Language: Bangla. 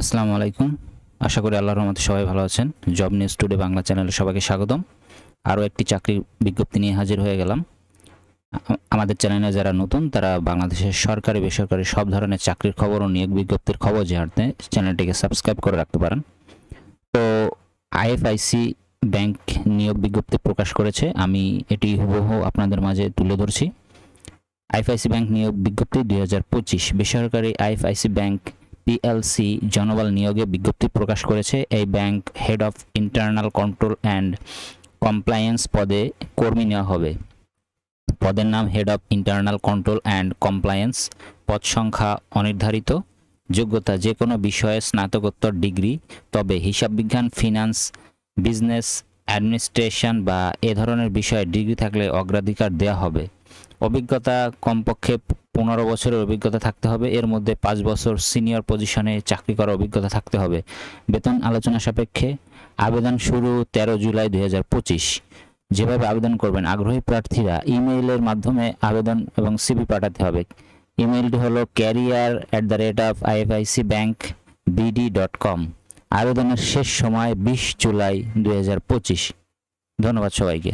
আসসালামু আলাইকুম। আশা করি আল্লাহর রহমতে সবাই ভালো আছেন। জব নিউজ টুডে বাংলা চ্যানেলে সবাইকে স্বাগতম। আরও একটি চাকরির বিজ্ঞপ্তি নিয়ে হাজির হয়ে গেলাম। আমাদের চ্যানেলে যারা নতুন, তারা বাংলাদেশের সরকারি, বেসরকারি সব ধরনের চাকরির খবর ও নিয়োগ বিজ্ঞপ্তির খবর জানতে চ্যানেলটিকে সাবস্ক্রাইব করে রাখতে পারেন। তো আইএফআইসি ব্যাংক নিয়োগ বিজ্ঞপ্তি প্রকাশ করেছে। আমি এটি হুবহু আপনাদের মাঝে তুলে ধরছি। আইএফআইসি ব্যাংক নিয়োগ বিজ্ঞপ্তি দুই হাজার পঁচিশ। বেসরকারি আইএফআইসি ব্যাংক পিএলসি জনবল নিয়োগে বিজ্ঞপ্তি প্রকাশ করেছে এই bank head of internal control and compliance পদে কর্মী নেওয়া হবে। পদের নাম head of internal control and compliance. পদ সংখ্যা অনির্ধারিত। যোগ্যতা যে কোনো বিষয়ে স্নাতকোত্তর ডিগ্রি, তবে হিসাব বিজ্ঞান, ফিনান্স, বিজনেস, অ্যাডমিনিস্ট্রেশন বা এ ধরনের বিষয়ে ডিগ্রি থাকলে অগ্রাধিকার দেওয়া হবে। অভিজ্ঞতা কমপক্ষে পনেরো বছরের অভিজ্ঞতা থাকতে হবে। এর মধ্যে পাঁচ বছর সিনিয়র পজিশনে চাকরি করার অভিজ্ঞতা থাকতে হবে। বেতন আলোচনা সাপেক্ষে আবেদন শুরু তেরো জুলাই দুই হাজার পঁচিশ। যেভাবে আবেদন করবেন, আগ্রহী প্রার্থীরা ইমেইলের মাধ্যমে আবেদন এবং সিভি পাঠাতে হবে। ইমেইলটি হলো career at the rate of IFIC bank BD dot com আবেদনের শেষ সময় বিশ জুলাই দুই হাজার পঁচিশ। ধন্যবাদ সবাইকে।